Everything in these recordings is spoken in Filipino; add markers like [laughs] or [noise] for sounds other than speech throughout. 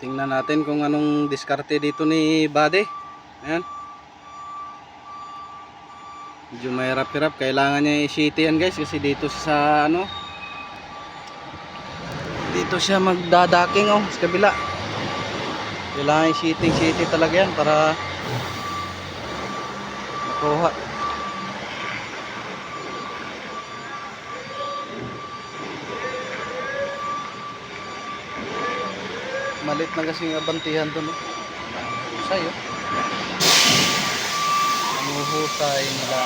Tingnan natin kung anong diskarte dito ni Bade. Ayan. Medyo mahirap-hirap. Kailangan niya i-sheety yan guys kasi dito sa ano. Dito siya magdadaking oh sa kabila. Kailangan i-sheeting sheety talaga yan para makuha. Malit na kasi yung abantihan doon. Oh. Husay oh. Ang husay nila.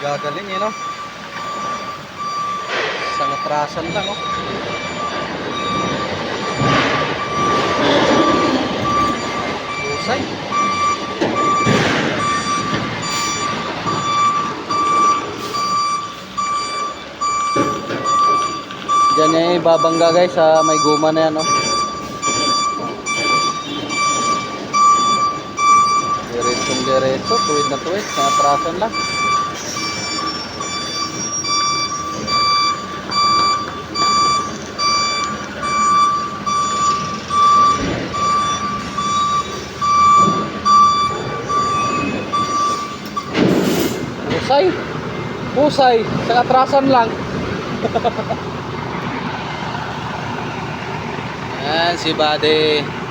Gagaling yun oh. Sa latrasan lang oh. Husay. Diyan niya ibabangga guys sa may guma na yan oh. Diretsong diretso, tuwid na tuwid, sa atrasan lang. Husay. Husay. Sa atrasan lang. [laughs] Yan si Bade.